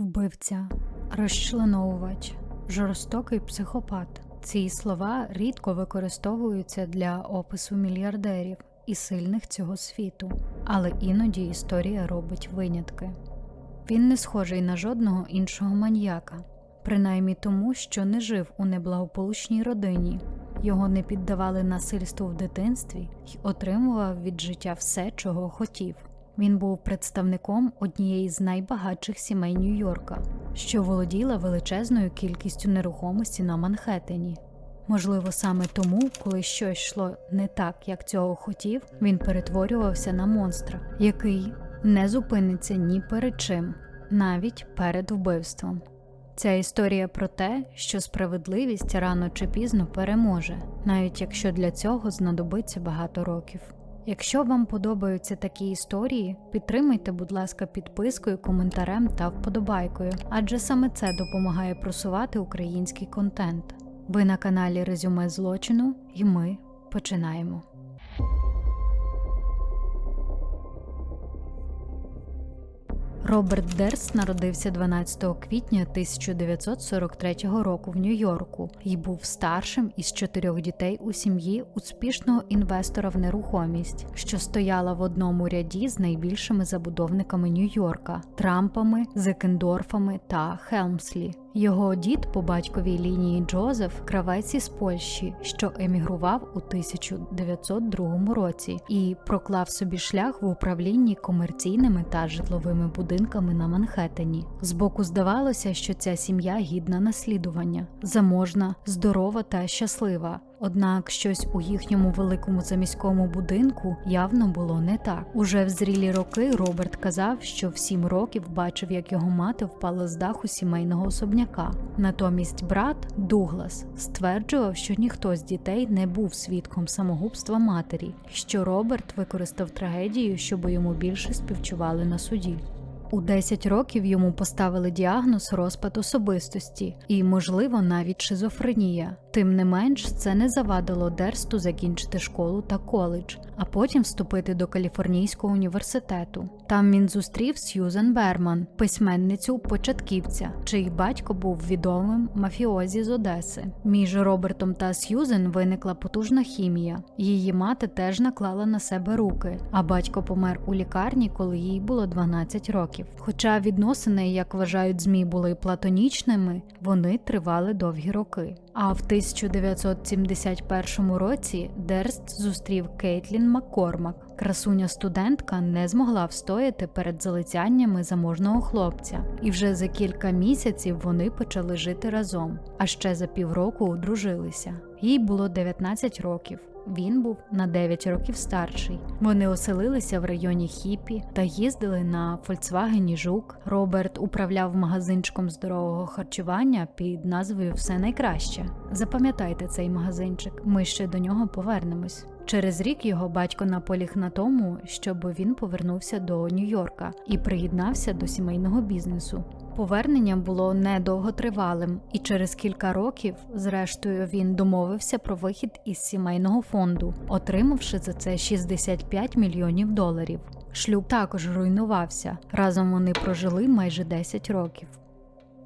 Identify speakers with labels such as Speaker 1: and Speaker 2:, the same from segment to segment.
Speaker 1: вбивця, розчленовувач, жорстокий психопат. Ці слова рідко використовуються для опису мільярдерів і сильних цього світу, але іноді історія робить винятки. Він не схожий на жодного іншого маньяка, принаймні тому, що не жив у неблагополучній родині, його не піддавали насильству в дитинстві й отримував від життя все, чого хотів. Він був представником однієї з найбагатших сімей Нью-Йорка, що володіла величезною кількістю нерухомості на Манхеттені. Можливо, саме тому, коли щось йшло не так, як цього хотів, він перетворювався на монстра, який не зупиниться ні перед чим, навіть перед вбивством. Ця історія про те, що справедливість рано чи пізно переможе, навіть якщо для цього знадобиться багато років. Якщо вам подобаються такі історії, підтримайте, будь ласка, підпискою, коментарем та вподобайкою, адже саме це допомагає просувати український контент. Ви на каналі Резюме злочину, і ми починаємо. Роберт Дерс народився 12 квітня 1943 року в Нью-Йорку і був старшим із чотирьох дітей у сім'ї успішного інвестора в нерухомість, що стояла в одному ряді з найбільшими забудовниками Нью-Йорка Трампами, Зекендорфами та Хелмслі. Його дід по батьковій лінії Джозеф кравець із Польщі, що емігрував у 1902 році і проклав собі шлях в управлінні комерційними та житловими будинками на Манхеттені. Збоку здавалося, що ця сім'я гідна наслідування, заможна, здорова та щаслива. Однак щось у їхньому великому заміському будинку явно було не так. Уже в зрілі роки Роберт казав, що в сім років бачив, як його мати впала з даху сімейного особняка. Натомість брат Дуглас стверджував, що ніхто з дітей не був свідком самогубства матері, що Роберт використав трагедію, щоб йому більше співчували на суді. У 10 років йому поставили діагноз розпад особистості і, можливо, навіть шизофренія. Тим не менш, це не завадило Дерсту закінчити школу та коледж, а потім вступити до Каліфорнійського університету. Там він зустрів Сьюзен Берман, письменницю початківця, чий батько був відомим мафіозі з Одеси. Між Робертом та Сьюзен виникла потужна хімія. Її мати теж наклала на себе руки, а батько помер у лікарні, коли їй було 12 років. Хоча відносини, як вважають змі, були платонічними, вони тривали довгі роки. А в 1971 році Дерст зустрів Кейтлін Маккормак. Красуня студентка не змогла встояти перед залицяннями заможного хлопця, і вже за кілька місяців вони почали жити разом. А ще за півроку одружилися. Їй було 19 років. Він був на 9 років старший. Вони оселилися в районі Хіпі та їздили на Фольксвагені Жук. Роберт управляв магазинчиком здорового харчування під назвою Все найкраще. Запам'ятайте цей магазинчик. Ми ще до нього повернемось. Через рік його батько наполіг на тому, щоб він повернувся до Нью-Йорка і приєднався до сімейного бізнесу. Повернення було недовготривалим, і через кілька років, зрештою, він домовився про вихід із сімейного фонду, отримавши за це 65 мільйонів доларів. Шлюб також руйнувався. Разом вони прожили майже 10 років.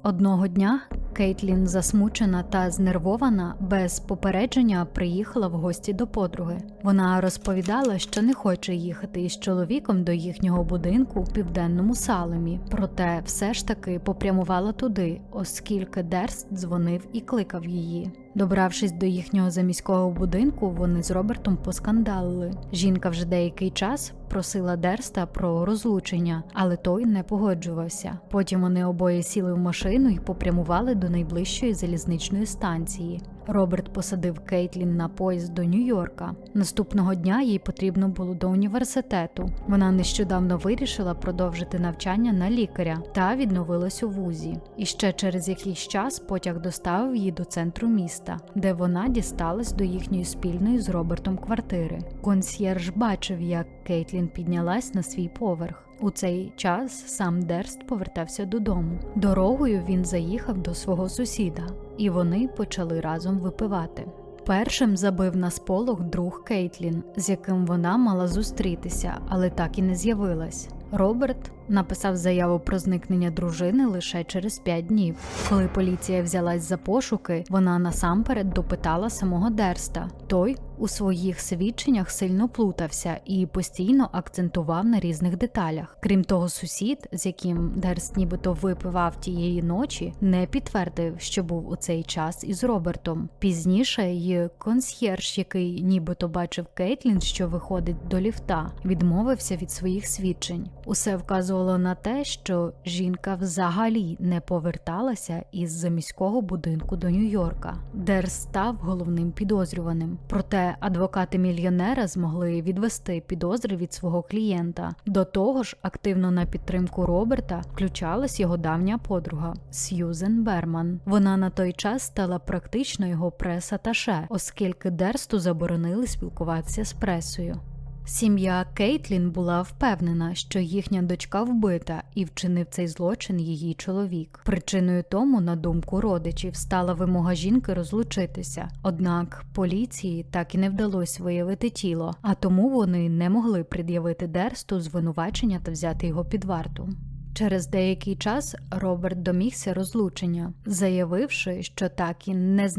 Speaker 1: Одного дня Кейтлін, засмучена та знервована, без попередження приїхала в гості до подруги. Вона розповідала, що не хоче їхати із чоловіком до їхнього будинку в південному Салемі, проте все ж таки попрямувала туди, оскільки Дерст дзвонив і кликав її. Добравшись до їхнього заміського будинку, вони з Робертом поскандалили. Жінка вже деякий час просила Дерста про розлучення, але той не погоджувався. Потім вони обоє сіли в машину і попрямували до найближчої залізничної станції. Роберт посадив Кейтлін на поїзд до Нью-Йорка. Наступного дня їй потрібно було до університету. Вона нещодавно вирішила продовжити навчання на лікаря та відновилась у вузі. І ще через якийсь час потяг доставив її до центру міста, де вона дісталась до їхньої спільної з Робертом квартири. Консьєрж бачив, як Кейтлін піднялась на свій поверх. У цей час сам Дерст повертався додому. Дорогою він заїхав до свого сусіда, і вони почали разом випивати. Першим забив на сполох друг Кейтлін, з яким вона мала зустрітися, але так і не з'явилась. Роберт написав заяву про зникнення дружини лише через 5 днів. Коли поліція взялась за пошуки, вона насамперед допитала самого Дерста. Той у своїх свідченнях сильно плутався і постійно акцентував на різних деталях. Крім того, сусід, з яким Дерст нібито випивав тієї ночі, не підтвердив, що був у цей час із Робертом. Пізніше й консьєрж, який нібито бачив Кейтлін, що виходить до ліфта, відмовився від своїх свідчень. Усе вказувало на те, що жінка взагалі не поверталася із заміського будинку до Нью-Йорка. Дерст став головним підозрюваним. Проте адвокати мільйонера змогли відвести підозри від свого клієнта. До того ж, активно на підтримку Роберта включалась його давня подруга Сьюзен Берман. Вона на той час стала практично його прес-аташе, оскільки Дерсту заборонили спілкуватися з пресою. Сім'я Кейтлін була впевнена, що їхня дочка вбита і вчинив цей злочин її чоловік. Причиною тому, на думку родичів, стала вимога жінки розлучитися. Однак поліції так і не вдалося виявити тіло, а тому вони не могли пред'явити Дерсту звинувачення та взяти його під варту. Через деякий час Роберт домігся розлучення, заявивши, що так і не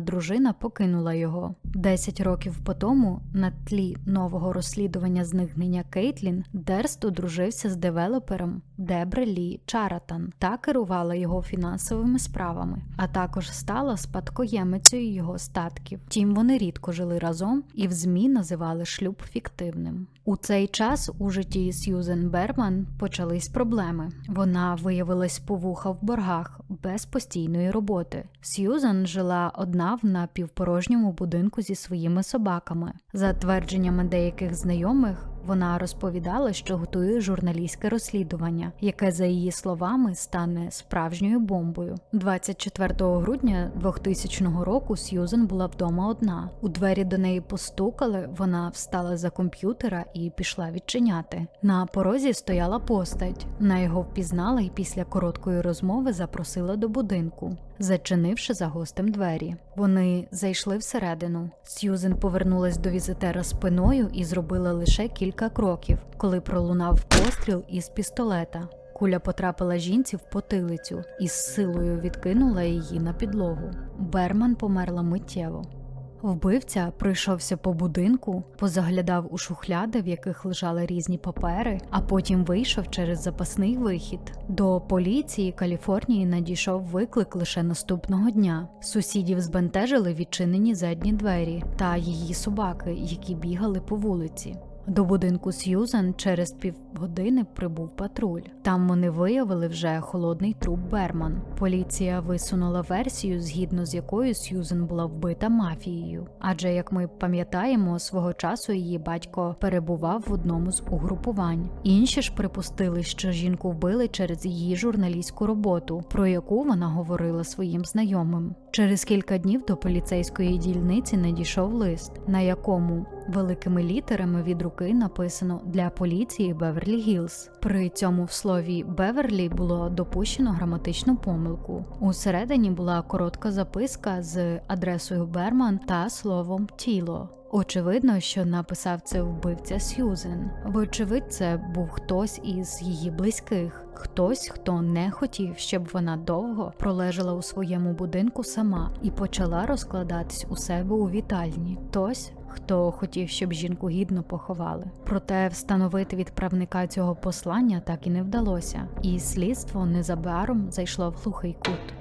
Speaker 1: дружина покинула його. Десять років по тому, на тлі нового розслідування зникнення Кейтлін, Дерст одружився з девелопером Дебре Лі Чаратан та керувала його фінансовими справами, а також стала спадкоємицею його статків. Втім, вони рідко жили разом і в ЗМІ називали шлюб фіктивним. У цей час у житті Сьюзен Берман почались проблеми. Вона виявилась повуха в боргах без постійної роботи. Сьюзан жила одна в напівпорожньому будинку зі своїми собаками. За твердженнями деяких знайомих, вона розповідала, що готує журналістське розслідування, яке, за її словами, стане справжньою бомбою. 24 грудня 2000 року Сьюзен була вдома одна. У двері до неї постукали. Вона встала за комп'ютера і пішла відчиняти. На порозі стояла постать. На його впізнала і після короткої розмови запросила до будинку. Зачинивши за гостем двері, вони зайшли всередину. Сьюзен повернулась до візитера спиною і зробила лише кілька кроків, коли пролунав постріл із пістолета. Куля потрапила жінці в потилицю і з силою відкинула її на підлогу. Берман померла миттєво. Вбивця пройшовся по будинку, позаглядав у шухляди, в яких лежали різні папери, а потім вийшов через запасний вихід. До поліції Каліфорнії надійшов виклик лише наступного дня. Сусідів збентежили відчинені задні двері та її собаки, які бігали по вулиці. До будинку Сьюзан через півгодини прибув патруль. Там вони виявили вже холодний труп Берман. Поліція висунула версію, згідно з якою Сьюзен була вбита мафією. Адже, як ми пам'ятаємо, свого часу її батько перебував в одному з угрупувань. Інші ж припустили, що жінку вбили через її журналістську роботу, про яку вона говорила своїм знайомим. Через кілька днів до поліцейської дільниці надійшов лист, на якому великими літерами від руки написано для поліції Беверлі Гілз. При цьому в слові Беверлі було допущено граматичну помилку. Усередині була коротка записка з адресою Берман та словом тіло. Очевидно, що написав це вбивця Сьюзен. Вочевидь, це був хтось із її близьких, хтось, хто не хотів, щоб вона довго пролежала у своєму будинку сама і почала розкладатись у себе у вітальні. Хтось, хто хотів, щоб жінку гідно поховали. Проте встановити відправника цього послання так і не вдалося, і слідство незабаром зайшло в глухий кут.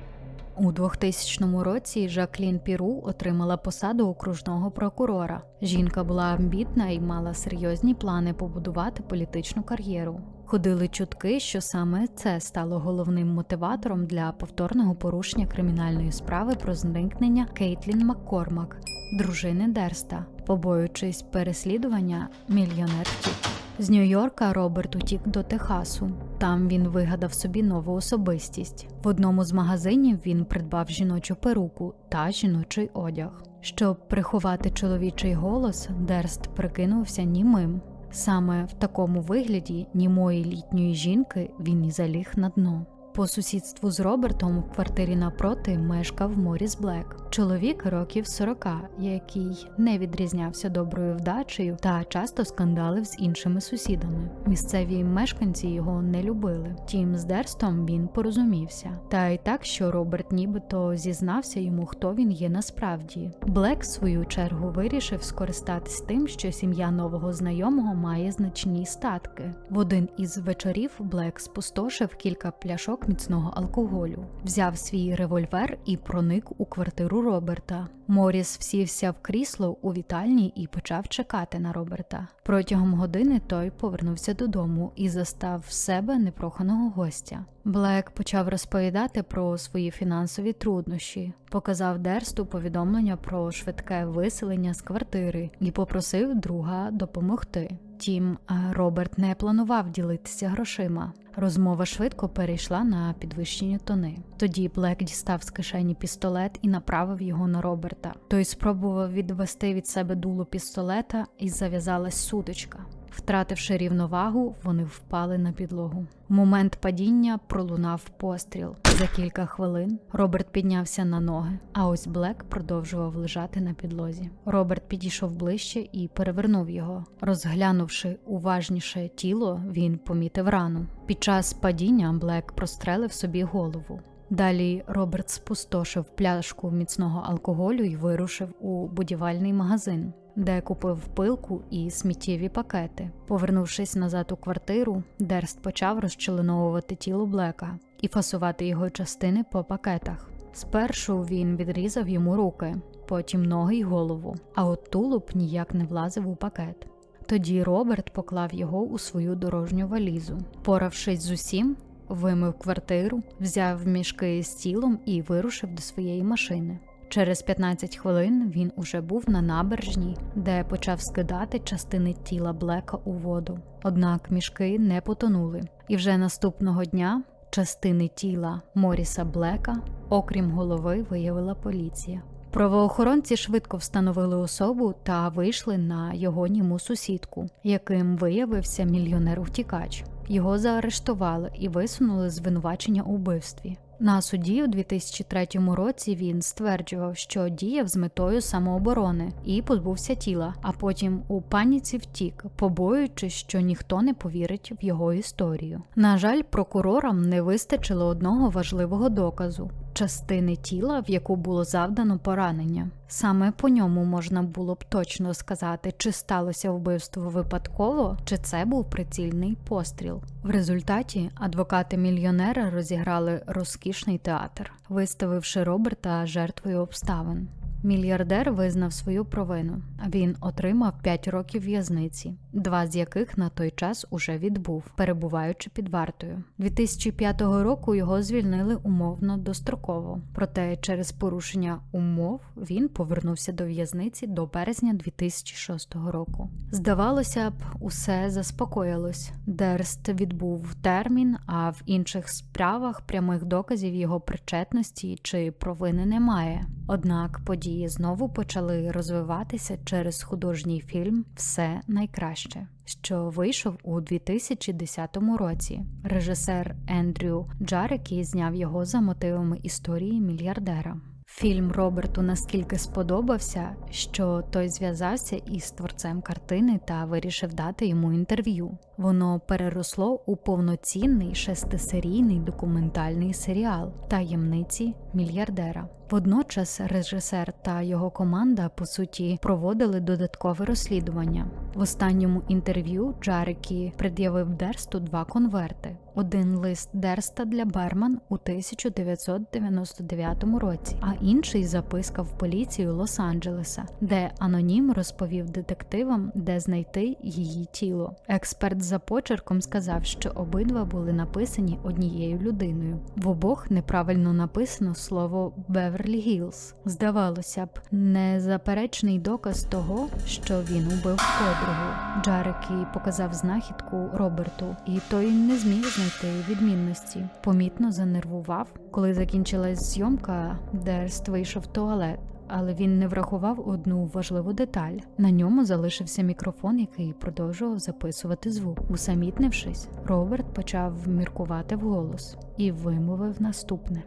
Speaker 1: У 2000 році Жаклін Піру отримала посаду окружного прокурора. Жінка була амбітна і мала серйозні плани побудувати політичну кар'єру. Ходили чутки, що саме це стало головним мотиватором для повторного порушення кримінальної справи про зникнення Кейтлін Маккормак, дружини Дерста. Побоюючись переслідування, мільйонер втік. З Нью-Йорка Роберт утік до Техасу. Там він вигадав собі нову особистість. В одному з магазинів він придбав жіночу перуку та жіночий одяг. Щоб приховати чоловічий голос, Дерст прикинувся німим. Саме в такому вигляді німої літньої жінки він і заліг на дно. По сусідству з Робертом в квартирі напроти мешкав Моріс Блек, чоловік років 40, який не відрізнявся доброю вдачею та часто скандалив з іншими сусідами. Місцеві мешканці його не любили. Тім з Дерстом він порозумівся. Та й так, що Роберт нібито зізнався йому, хто він є насправді. Блек, в свою чергу, вирішив скористатись тим, що сім'я нового знайомого має значні статки. В один із вечорів Блек спустошив кілька пляшок міцного алкоголю, взяв свій револьвер і проник у квартиру Роберта. Моріс всівся в крісло у вітальні і почав чекати на Роберта. Протягом години той повернувся додому і застав в себе непроханого гостя. Блек почав розповідати про свої фінансові труднощі, показав Дерсту повідомлення про швидке виселення з квартири і попросив друга допомогти. Втім, е, Роберт не планував ділитися грошима. Розмова швидко перейшла на підвищені тони. Тоді Блек дістав з кишені пістолет і направив його на Роберта. Той спробував відвести від себе дуло пістолета, і зав'язалась сутичка. Втративши рівновагу, вони впали на підлогу. Момент падіння пролунав постріл. За кілька хвилин Роберт піднявся на ноги, а ось Блек продовжував лежати на підлозі. Роберт підійшов ближче і перевернув його. Розглянувши уважніше тіло, він помітив рану. Під час падіння Блек прострелив собі голову. Далі Роберт спустошив пляшку міцного алкоголю і вирушив у будівельний магазин, де купив пилку і сміттєві пакети. Повернувшись назад у квартиру, Дерст почав розчленовувати тіло Блека і фасувати його частини по пакетах. Спершу він відрізав йому руки, потім ноги й голову, а от тулуб ніяк не влазив у пакет. Тоді Роберт поклав його у свою дорожню валізу. Поравшись з усім, вимив квартиру, взяв мішки з тілом і вирушив до своєї машини. Через 15 хвилин він уже був на набережній, де почав скидати частини тіла Блека у воду. Однак мішки не потонули, і вже наступного дня частини тіла Моріса Блека, окрім голови, виявила поліція. Правоохоронці швидко встановили особу та вийшли на його німу сусідку, яким виявився мільйонер-втікач. Його заарештували і висунули звинувачення у вбивстві. На суді у 2003 році він стверджував, що діяв з метою самооборони і позбувся тіла, а потім у паніці втік, побоюючись, що ніхто не повірить в його історію. На жаль, прокурорам не вистачило одного важливого доказу. Частини тіла, в яку було завдано поранення, саме по ньому можна було б точно сказати, чи сталося вбивство випадково, чи це був прицільний постріл. В результаті адвокати мільйонера розіграли розкішний театр, виставивши Роберта жертвою обставин. Мільярдер визнав свою провину. Він отримав 5 років в'язниці, два з яких на той час уже відбув, перебуваючи під вартою. 2005 року його звільнили умовно достроково. Проте через порушення умов він повернувся до в'язниці до березня 2006 року. Здавалося б, усе заспокоїлось. Дерст відбув термін, а в інших справах прямих доказів його причетності чи провини немає. Однак події знову почали розвиватися через художній фільм Все найкраще, що вийшов у 2010 році. Режисер Ендрю Джарекі зняв його за мотивами історії мільярдера. Фільм Роберту наскільки сподобався, що той зв'язався із творцем картини та вирішив дати йому інтерв'ю. Воно переросло у повноцінний шестисерійний документальний серіал Таємниці мільярдера. Водночас режисер та його команда по суті проводили додаткове розслідування. В останньому інтерв'ю Джарекі пред'явив Дерсту два конверти: один лист Дерста для Берман у 1999 році, а інший записка в поліцію Лос-Анджелеса, де анонім розповів детективам, де знайти її тіло. Експерт за почерком сказав, що обидва були написані однією людиною. В обох неправильно написано слово Беверлі Гілз. Здавалося б, незаперечний доказ того, що він убив подругу. Джарекі показав знахідку Роберту, і той не зміг знайти відмінності. Помітно занервував, коли закінчилась зйомка, Дерст вийшов в туалет. Але він не врахував одну важливу деталь. На ньому залишився мікрофон, який продовжував записувати звук. Усамітнившись, Роберт почав міркувати вголос і вимовив наступне.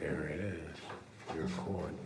Speaker 2: There it is.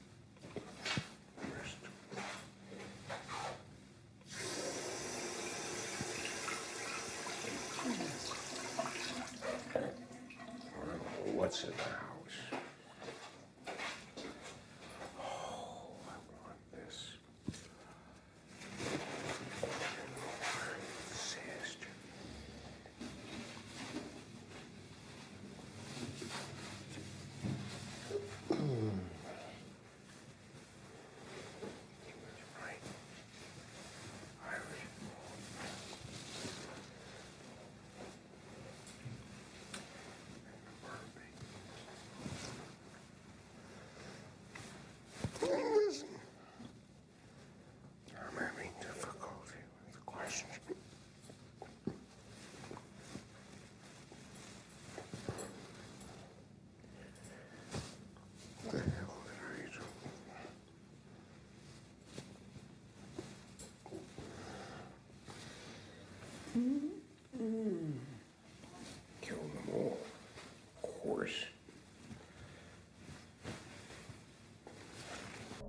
Speaker 2: Mm.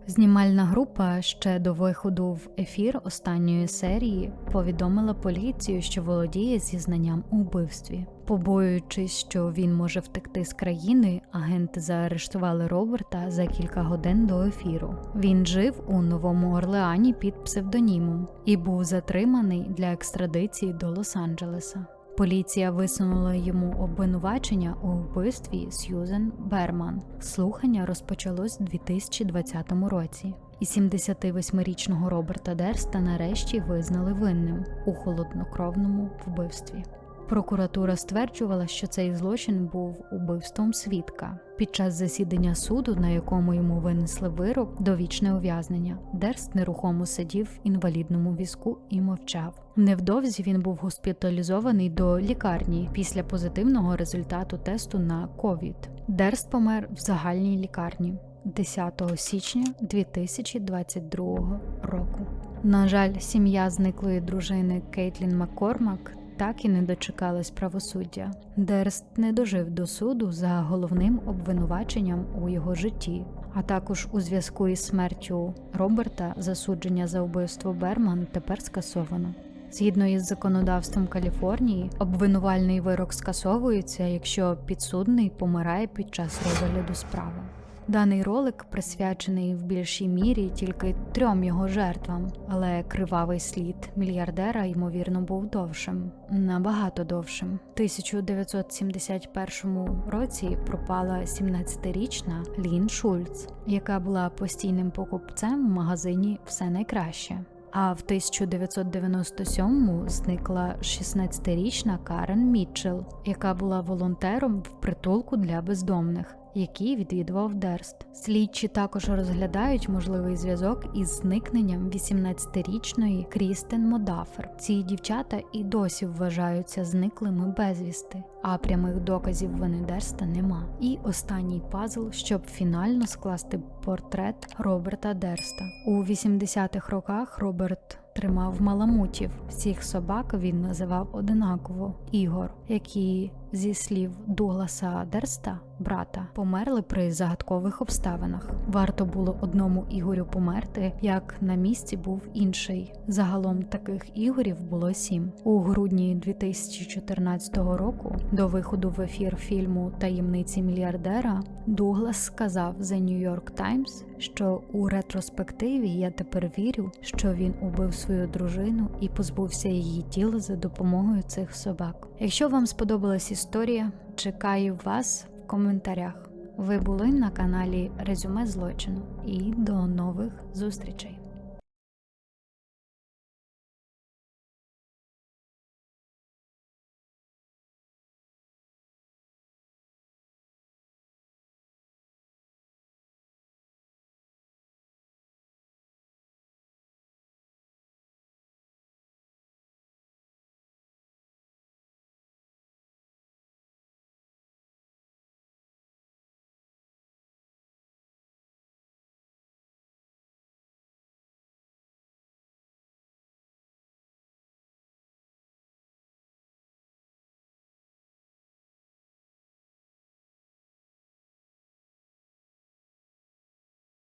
Speaker 1: Знімальна група ще до виходу в ефір останньої серії повідомила поліцію, що володіє зізнанням у вбивстві. Побоюючись, що він може втекти з країни, агенти заарештували Роберта за кілька годин до ефіру. Він жив у Новому Орлеані під псевдонімом і був затриманий для екстрадиції до Лос-Анджелеса. Поліція висунула йому обвинувачення у вбивстві Сьюзен Берман. Слухання розпочалось у 2020 році. І 78-річного Роберта Дерста нарешті визнали винним у холоднокровному вбивстві. Прокуратура стверджувала, що цей злочин був убивством свідка. Під час засідання суду, на якому йому винесли вирок, довічне ув'язнення, Дерст нерухомо сидів в інвалідному візку і мовчав. Невдовзі він був госпіталізований до лікарні після позитивного результату тесту на ковід. Дерст помер в загальній лікарні 10 січня 2022 року. На жаль, сім'я зниклої дружини Кейтлін Маккормак так і не дочекалась правосуддя. Дерст не дожив до суду за головним обвинуваченням у його житті, а також у зв'язку із смертю Роберта засудження за вбивство Берман тепер скасовано. Згідно із законодавством Каліфорнії, обвинувальний вирок скасовується, якщо підсудний помирає під час розгляду справи. Даний ролик присвячений в більшій мірі тільки трьом його жертвам, але кривавий слід мільярдера ймовірно був довшим, набагато довшим. У 1971 році пропала 17-річна Лін Шульц, яка була постійним покупцем в магазині Все найкраще. А в 1997-му зникла 16-річна Карен Мітчелл, яка була волонтером в притулку для бездомних, який відвідував Дерст. Слідчі також розглядають можливий зв'язок із зникненням 18-річної Крістен Модафер. Ці дівчата і досі вважаються зниклими безвісти, а прямих доказів вини Дерста нема. І останній пазл, щоб фінально скласти портрет Роберта Дерста. У 80-х роках Роберт тримав маламутів. Всіх собак він називав одинаково Ігор, які зі слів Дугласа Дерста, брата, померли при загадкових обставинах. Варто було одному Ігорю померти, як на місці був інший. Загалом таких ігорів було сім. У грудні 2014 року, до виходу в ефір фільму Таємниці мільярдера, Дуглас сказав The New York Times, що у ретроспективі я тепер вірю, що він убив свою дружину і позбувся її тіла за допомогою цих собак. Якщо вам сподобалась історія, чекаю вас в коментарях. Ви були на каналі Резюме злочину і до нових зустрічей.